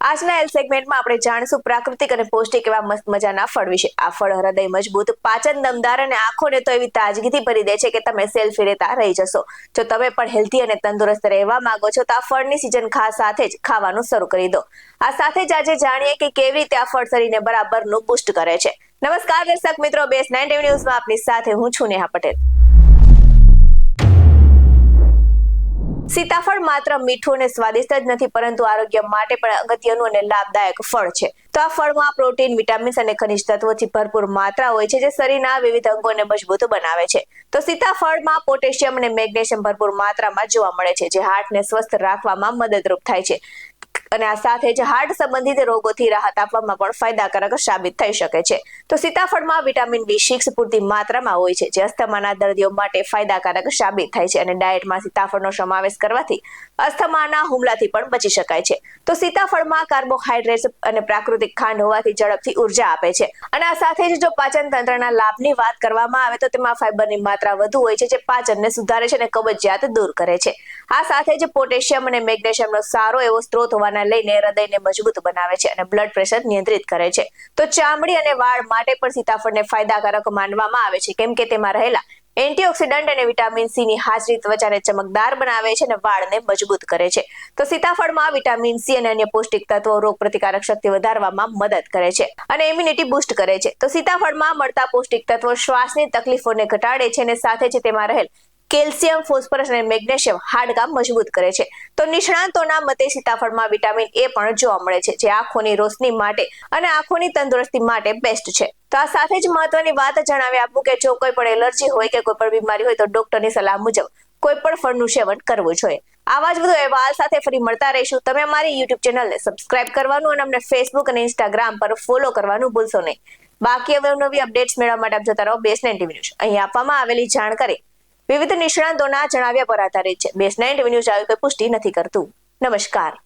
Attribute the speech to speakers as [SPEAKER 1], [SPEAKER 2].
[SPEAKER 1] આજના એલ સેગમેન્ટમાં આપણે જાણીશું પ્રાકૃતિક અને પૌષ્ટિક એવા મસ્ત મજાના ફળ વિશે. આ ફળ હૃદય મજબૂત, પાચન દમદાર અને આંખોને તો એવી તાજગીથી ભરી દે છે કે તમે સેલ્ફી લેતા રહી જશો. જો તમે પણ હેલ્ધી અને તંદુરસ્ત રહેવા માંગો છો તો આ ફળની સિઝન ખાસ સાથે જ ખાવાનું શરૂ કરી દો. આ સાથે જ આજે જાણીએ કે કેવી રીતે આ ફળ શરીરને બરાબરનું બુસ્ટ કરે છે. નમસ્કાર દર્શક મિત્રો બેસ નાઇન ન્યૂઝમાં આપની સાથે હું છું નેહા પટેલ. સીતાફળ માત્ર મીઠું અને સ્વાદિષ્ટ જ નથી, પરંતુ આરોગ્ય માટે પણ અગત્યનું અને લાભદાયક ફળ છે. તો આ ફળમાં પ્રોટીન, વિટામિન્સ અને ખનિજ તત્વોથી ભરપૂર માત્રા હોય છે, જે શરીરના વિવિધ અંગોને મજબૂત બનાવે છે. તો સીતાફળમાં પોટેશિયમ અને મેગ્નેશિયમ ભરપૂર માત્રામાં જોવા મળે છે, જે હાર્ટને સ્વસ્થ રાખવામાં મદદરૂપ થાય છે. અને આ સાથે જ હાર્ટ સંબંધિત રોગોથી રાહત આપવામાં પણ ફાયદાકારક સાબિત થઈ શકે છે. તો સીતાફળમાં વિટામિન બી સિક્સ પૂરતી માત્રામાં હોય છે, જે અસ્થમાના દર્દીઓ માટે ફાયદાકારક સાબિત થાય છે અને ડાયટમાં સીતાફળનો સમાવેશ કરવાથી અસ્થમાના હુમલાથી પણ બચી શકાય છે. તો સીતાફળમાં કાર્બોહાઈડ્રેટ્સ અને પ્રાકૃતિક ખાંડ હોવાથી ઝડપથી ઊર્જા આપે છે. અને આ સાથે જ જો પાચન તંત્રના લાભની વાત કરવામાં આવે તો તેમાં ફાઈબરની માત્રા વધુ હોય છે, જે પાચનને સુધારે છે અને કબજિયાત દૂર કરે છે. આ સાથે જ પોટેશિયમ અને મેગ્નેશિયમનો સારો એવો સ્ત્રોત હોવાના લઈને, હૃદયને મજબૂત બનાવે છે અને બ્લડ પ્રેશર નિયંત્રિત કરે છે. તો ચામડી અને વાળ માટે પણ સીતાફળને ફાયદાકારક માનવામાં આવે છે. કેમ કે તેમાં રહેલા એન્ટીઓક્સિડન્ટ અને વિટામિન સી ની હાજરી ત્વચાને ચમકદાર બનાવે છે અને વાળને મજબૂત કરે છે. તો સીતાફળમાં વિટામિન સી અને અન્ય પૌષ્ટિક તત્વો રોગ પ્રતિકારક શક્તિ વધારવામાં મદદ કરે છે અને ઇમ્યુનિટી બૂસ્ટ કરે છે. તો સીતાફળમાં મળતા પૌષ્ટિક તત્વો શ્વાસની તકલીફોને ઘટાડે છે અને સાથે જ તેમાં રહેલ કેલ્શિયમ, ફોસ્ફરસ અને મેગ્નેશિયમ હાડકાં મજબૂત કરે છે. તો નિષ્ણાંતોના મતે સીતાફળમાં વિટામિન એ પણ જોવા મળે છે, જે આંખોની રોશની માટે અને આંખોની તંદુરસ્તી માટે બેસ્ટ છે. તો આ સાથે જ મહત્વની વાત જણાવી આપું કે જો કોઈ પણ એલર્જી હોય કે કોઈ પણ બીમારી હોય તો ડોક્ટરની સલાહ મુજબ કોઈ પણ ફળનું સેવન કરવું જોઈએ. આવા જ બધો અહેવાલ સાથે ફરી મળતા રહીશું. તમે અમારી યુટ્યુબ ચેનલને સબસ્ક્રાઇબ કરવાનું અને અમને ફેસબુક અને ઇન્સ્ટાગ્રામ પર ફોલો કરવાનું ભૂલશો નહીં. બાકી અવનવી અપડેટ્સ મેળવવા માટે આપ જતા રહો બેસ ન્યૂઝ અહીં આપવામાં આવેલી જાણકારી વિવિધ નિષ્ણાંતોના જણાવ્યા પર આધારિત છે. બેસ નાઇન ટીવી ન્યૂઝ કોઈ પુષ્ટિ નથી કરતું. નમસ્કાર.